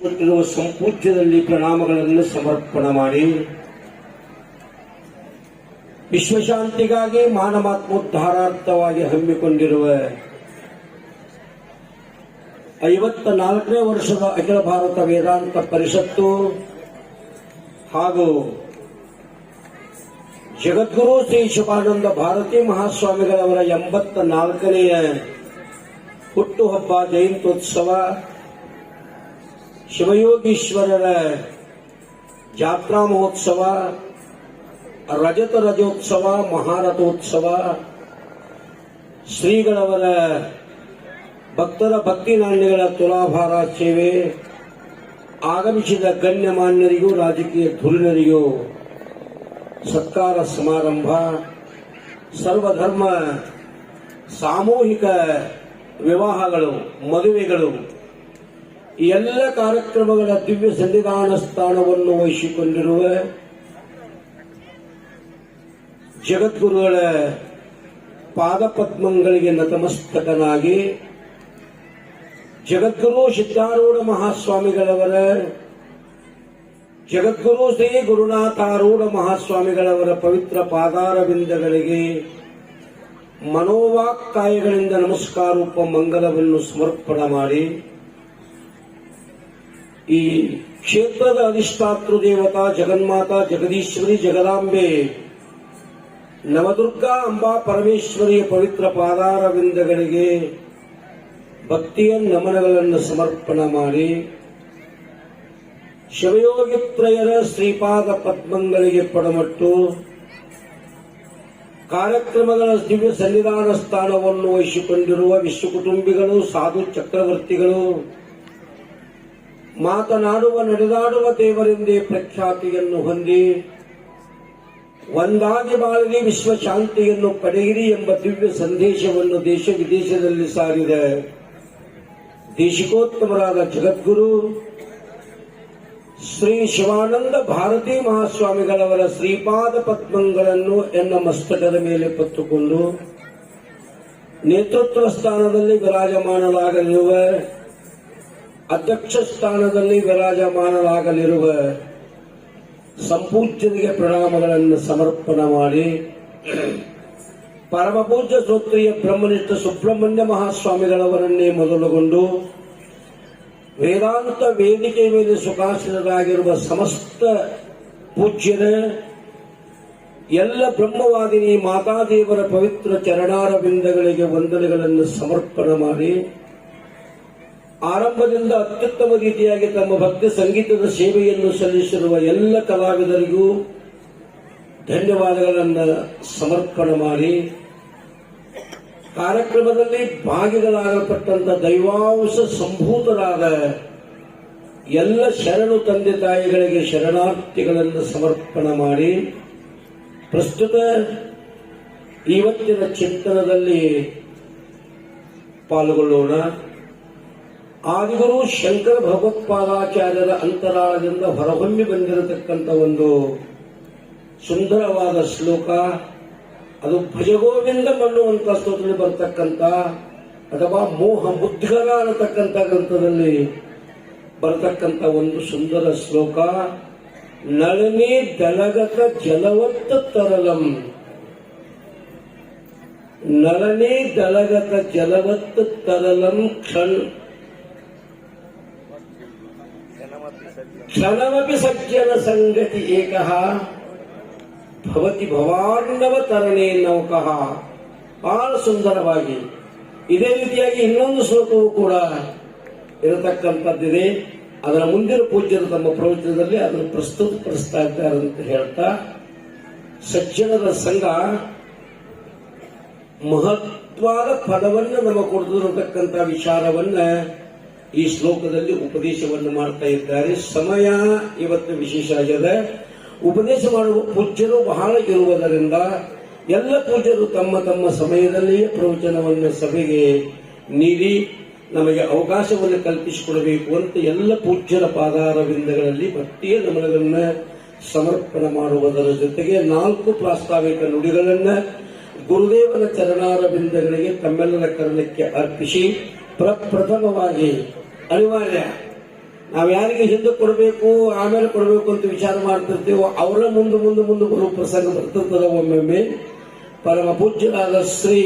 ಕೊಟ್ಟಿರುವ ಸಂಪೂಜ್ಯದಲ್ಲಿ ಪ್ರಣಾಮಗಳನ್ನು ಸಮರ್ಪಣ ಮಾಡಿ. ವಿಶ್ವಶಾಂತಿಗಾಗಿ ಮಾನವಾತ್ಮೋದ್ಧಾರಾರ್ಥವಾಗಿ ಹಮ್ಮಿಕೊಂಡಿರುವ ಐವತ್ತ ನಾಲ್ಕನೇ ವರ್ಷದ ಅಖಿಲ ಭಾರತ ವೇದಾಂತ ಪರಿಷತ್ತು ಹಾಗೂ ಜಗದ್ಗುರು ಶ್ರೀ ಶಿವಾನಂದ ಭಾರತೀ ಮಹಾಸ್ವಾಮಿಗಳವರ ಎಂಬತ್ತ ನಾಲ್ಕನೆಯ ಹುಟ್ಟುಹಬ್ಬ ಜಯಂತ್ಯೋತ್ಸವ ಶಿವಯೋಗೀಶ್ವರರ ಜಾತ್ರಾ ಮಹೋತ್ಸವ ರಜತ ರಜೋತ್ಸವ, ಮಹಾರಥೋತ್ಸವ, ಶ್ರೀಗಳವರ ಭಕ್ತರ ಭಕ್ತಿ ನಾಣ್ಯಗಳ ತುಲಾಭಾರ ಸೇವೆ, ಆಗಮಿಸಿದ ಗಣ್ಯಮಾನ್ಯರಿಗೂ, ರಾಜಕೀಯ ಧುರೀಣರಿಗೂ ಸತ್ಕಾರ ಸಮಾರಂಭ, ಸರ್ವಧರ್ಮ ಸಾಮೂಹಿಕ ವಿವಾಹಗಳು, ಮದುವೆಗಳು ಎಲ್ಲ ಕಾರ್ಯಕ್ರಮಗಳ ದಿವ್ಯ ಸನ್ನಿಧಾನ ಸ್ಥಾನವನ್ನು ವಹಿಸಿಕೊಂಡಿರುವ ಜಗದ್ಗುರುಗಳ ಪಾದಪದ್ಮಗಳಿಗೆ ನತಮಸ್ತಕನಾಗಿ ಜಗದ್ಗುರು ಸಿದ್ಧಾರೂಢ ಮಹಾಸ್ವಾಮಿಗಳವರ, ಜಗದ್ಗುರು ಶ್ರೀ ಗುರುನಾಥಾರೂಢ ಮಹಾಸ್ವಾಮಿಗಳವರ ಪವಿತ್ರ ಪಾದಾರವಿಂದಗಳಿಗೆ ಮನೋವಾಕ್ಕಾಯಗಳಿಂದ ನಮಸ್ಕಾರೂಪ ಮಂಗಲವನ್ನು ಸಮರ್ಪಣೆ ಮಾಡಿ ಈ ಕ್ಷೇತ್ರದ ಅಧಿಷ್ಠಾತೃ ದೇವತಾ ಜಗನ್ಮಾತಾ ಜಗದೀಶ್ವರಿ ಜಗದಾಂಬೆ, ನವದುರ್ಗಾ ಅಂಬಾ ಪರಮೇಶ್ವರಿಯ ಪವಿತ್ರ ಪಾದಾರವಿಂದಗಳಿಗೆ ಭಕ್ತಿಯ ನಮನಗಳನ್ನು ಸಮರ್ಪಣ ಮಾಡಿ, ಶಿವಯೋಗಿತ್ರಯರ ಶ್ರೀಪಾದ ಪದ್ಮಗಳಿಗೆ ಪಡಮಟ್ಟು, ಕಾರ್ಯಕ್ರಮಗಳ ದಿವ್ಯ ಸನ್ನಿಧಾನ ಸ್ಥಾನವನ್ನು ವಹಿಸಿಕೊಂಡಿರುವ ವಿಶ್ವಕುಟುಂಬಿಗಳು, ಸಾಧು ಚಕ್ರವರ್ತಿಗಳು ಮಾತನಾಡುವ, ನಡೆದಾಡುವ ದೇವರೆಂದೇ ಪ್ರಖ್ಯಾತಿಯನ್ನು ಹೊಂದಿ, ಒಂದಾಗಿ ಬಾಳಲಿ ವಿಶ್ವ ಶಾಂತಿಯನ್ನು ಪಡೆಯಿರಿ ಎಂಬ ದಿವ್ಯ ಸಂದೇಶವನ್ನು ದೇಶ ವಿದೇಶದಲ್ಲಿ ಸಾರಿದೆ. ದೇಶಿಕೋತ್ತಮರಾದ ಜಗದ್ಗುರು ಶ್ರೀ ಶಿವಾನಂದ ಭಾರತೀ ಮಹಾಸ್ವಾಮಿಗಳವರ ಶ್ರೀಪಾದ ಪದ್ಮಗಳನ್ನು ಎನ್ನ ಮಸ್ತಕದ ಮೇಲೆ ಪತ್ತುಕೊಂಡು ನೇತೃತ್ವ ಸ್ಥಾನದಲ್ಲಿ ವಿರಾಜಮಾನಲಾಗಲಿರುವ ಅಧ್ಯಕ್ಷ ಸ್ಥಾನದಲ್ಲಿ ವಿರಾಜಮಾನರಾಗಲಿರುವ ಸಂಪೂಜ್ಯರಿಗೆ ಪ್ರಣಾಮಗಳನ್ನು ಸಮರ್ಪಣೆ ಮಾಡಿ ಪರಮಪೂಜ್ಯ ಶ್ರೋತ್ರಿಯ ಬ್ರಹ್ಮನಿಷ್ಠ ಸುಬ್ರಹ್ಮಣ್ಯ ಮಹಾಸ್ವಾಮಿಗಳವರನ್ನೇ ಮೊದಲುಗೊಂಡು ವೇದಾಂತ ವೇದಿಕೆ ಮೇಲೆ ಸುಖಾಸೀನರಾಗಿರುವ ಸಮಸ್ತ ಪೂಜ್ಯರ ಎಲ್ಲ ಬ್ರಹ್ಮವಾದಿನಿ ಮಾತಾದೇವರ ಪವಿತ್ರ ಚರಣಾರವಿಂದಗಳಿಗೆ ವಂದನೆಗಳನ್ನು ಸಮರ್ಪಣೆ ಮಾಡಿ ಆರಂಭದಿಂದ ಅತ್ಯುತ್ತಮ ರೀತಿಯಾಗಿ ತಮ್ಮ ಭಕ್ತಿ ಸಂಗೀತದ ಸೇವೆಯನ್ನು ಸಲ್ಲಿಸಿರುವ ಎಲ್ಲ ಕಲಾವಿದರಿಗೂ ಧನ್ಯವಾದಗಳನ್ನು ಸಮರ್ಪಣೆ ಮಾಡಿ ಕಾರ್ಯಕ್ರಮದಲ್ಲಿ ಭಾಗಿಗಳಾಗಲ್ಪಟ್ಟಂತ ದೈವಾಂಶ ಸಂಭೂತರಾದ ಎಲ್ಲ ಶರಣು ತಂದೆ ತಾಯಿಗಳಿಗೆ ಶರಣಾರ್ಥಿಗಳನ್ನು ಸಮರ್ಪಣೆ ಮಾಡಿ ಪ್ರಸ್ತುತ ಇವತ್ತಿನ ಚಿಂತನದಲ್ಲಿ ಪಾಲ್ಗೊಳ್ಳೋಣ. ಆದಿಗುರು ಶಂಕರ ಭಗವತ್ಪಾದಾಚಾರ್ಯರ ಅಂತರಾಳದಿಂದ ಹೊರಹೊಮ್ಮಿ ಬಂದಿರತಕ್ಕಂಥ ಒಂದು ಸುಂದರವಾದ ಶ್ಲೋಕ, ಅದು ಭಜಗೋವಿಂದ ಅನ್ನುವಂಥ ಸ್ತೋತ್ರದಲ್ಲಿ ಬರ್ತಕ್ಕಂಥ ಅಥವಾ ಮೋಹ ಮುದ್ಗರ ಅನ್ನತಕ್ಕಂಥ ಗ್ರಂಥದಲ್ಲಿ ಬರತಕ್ಕಂಥ ಒಂದು ಸುಂದರ ಶ್ಲೋಕ, ನಳನಿ ದಲಗತ ಜಲವತ್ತ ತರಲಂ. ನಳನಿ ದಲಗತ ಜಲವತ್ತ ತರಲಂ ಕ್ಷಣ ಕ್ಷಣಮಪಿ ಸಜ್ಜನ ಸಂಗತಿ ಏಕಃ. ಭವತಿ ಭವಾಂಡವ ತರಣೆ ನೌಕಃ. ಬಹಳ ಸುಂದರವಾಗಿ. ಇದೇ ರೀತಿಯಾಗಿ ಇನ್ನೊಂದು ಶ್ಲೋಕವು ಕೂಡ ಇರತಕ್ಕಂಥದ್ದಿದೆ. ಅದರ ಮುಂದಿನ ಪೂಜ್ಯರು ತಮ್ಮ ಪ್ರವಚನದಲ್ಲಿ ಅದನ್ನು ಪ್ರಸ್ತುತಪಡಿಸ್ತಾ ಇದ್ದಾರೆ ಅಂತ ಹೇಳ್ತಾ, ಸಜ್ಜನರ ಸಂಘ ಮಹತ್ವಾದ ಪದವನ್ನು ನಮಗೆ ಕೊಡ್ತಿರತಕ್ಕಂಥ ವಿಚಾರವನ್ನ ಈ ಶ್ಲೋಕದಲ್ಲಿ ಉಪದೇಶವನ್ನು ಮಾಡ್ತಾ ಇದ್ದಾರೆ. ಸಮಯ ಇವತ್ತು ವಿಶೇಷ ಆಗಿದೆ ಉಪದೇಶ ಮಾಡುವ ಪೂಜ್ಯರು ಬಹಳ ಇರುವುದರಿಂದ ಎಲ್ಲ ಪೂಜ್ಯರು ತಮ್ಮ ತಮ್ಮ ಸಮಯದಲ್ಲಿಯೇ ಪ್ರವಚನವನ್ನು ಸಭೆಗೆ ನೀಡಿ ನಮಗೆ ಅವಕಾಶವನ್ನು ಕಲ್ಪಿಸಿಕೊಡಬೇಕು ಅಂತ ಎಲ್ಲ ಪೂಜ್ಯರ ಪಾದಾರವಿಂದಗಳಲ್ಲಿ ಭಕ್ತಿಯ ನಮನಗಳನ್ನ ಸಮರ್ಪಣೆ ಮಾಡುವುದರ ಜೊತೆಗೆ ನಾಲ್ಕು ಪ್ರಾಸ್ತಾವಿಕ ನುಡಿಗಳನ್ನ ಗುರುದೇವನ ಚರಣಾರವಿಂದಗಳಿಗೆ ತಮ್ಮೆಲ್ಲರ ಕರ್ಣಕ್ಕೆ ಅರ್ಪಿಸಿ ಪ್ರಪ್ರಥಮವಾಗಿ ಅನಿವಾರ್ಯ. ನಾವು ಯಾರಿಗೆ ಹಿಂದೆ ಕೊಡಬೇಕು, ಆಮೇಲೆ ಕೊಡಬೇಕು ಅಂತ ವಿಚಾರ ಮಾಡ್ತಿರ್ತೀವೋ, ಅವರ ಮುಂದೆ ಮುಂದೆ ಮುಂದೆ ಬರುವ ಪ್ರಸಂಗ ಬರ್ತಿರ್ತದೆ ಒಮ್ಮೊಮ್ಮೆ ಪರಮ ಪೂಜ್ಯರಾದ ಶ್ರೀ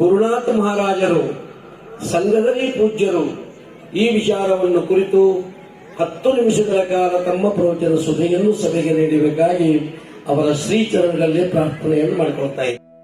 ಗುರುನಾಥ ಮಹಾರಾಜರು, ಸಂಘದಲ್ಲಿ ಪೂಜ್ಯರು ಈ ವಿಚಾರವನ್ನು ಕುರಿತು ಹತ್ತು ನಿಮಿಷಗಳ ಕಾಲ ತಮ್ಮ ಪ್ರವಚನ ಸುದ್ದಿಯನ್ನು ಸಭೆಗೆ ನೀಡಬೇಕಾಗಿ ಅವರ ಶ್ರೀಚರಣಗಳಲ್ಲಿ ಪ್ರಾರ್ಥನೆಯನ್ನು ಮಾಡಿಕೊಳ್ತಾ ಇದ್ದಾರೆ